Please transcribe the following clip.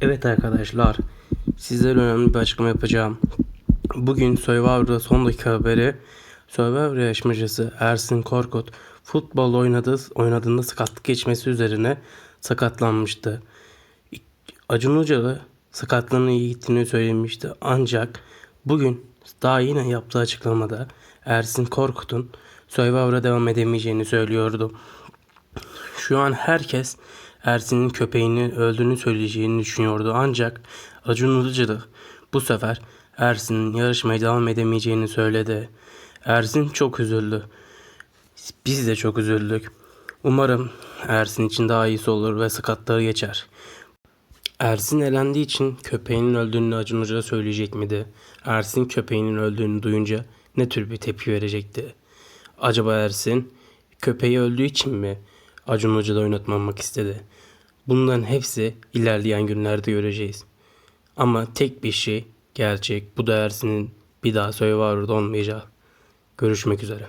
Evet arkadaşlar, sizlere önemli bir açıklama yapacağım. Bugün Survivor'da son dakika haberi Survivor yarışmacısı Ersin Korkut futbol oynadığı, oynadığında sakatlık geçmesi üzerine sakatlanmıştı. Acun Ilıcalı sakatlığının iyi gittiğini söylemişti. Ancak bugün daha yine yaptığı açıklamada Ersin Korkut'un Survivor'a devam edemeyeceğini söylüyordu. Şu an herkes Ersin'in köpeğinin öldüğünü söyleyeceğini düşünüyordu. Ancak Acun Ilıcalı bu sefer Ersin'in yarışmaya devam edemeyeceğini söyledi. Ersin çok üzüldü. Biz de çok üzüldük. Umarım Ersin için daha iyisi olur ve sakatlığı geçer. Ersin elendiği için köpeğinin öldüğünü Acun Ilıcalı söyleyecek miydi? Ersin köpeğinin öldüğünü duyunca ne tür bir tepki verecekti? Acaba Ersin köpeği öldüğü için mi Acun Ilıcalı oynatmamak istedi? Bunların hepsi ilerleyen günlerde göreceğiz. Ama tek bir şey gerçek. Bu da Ersin'in bir daha Survivor'da olmayacağı. Görüşmek üzere.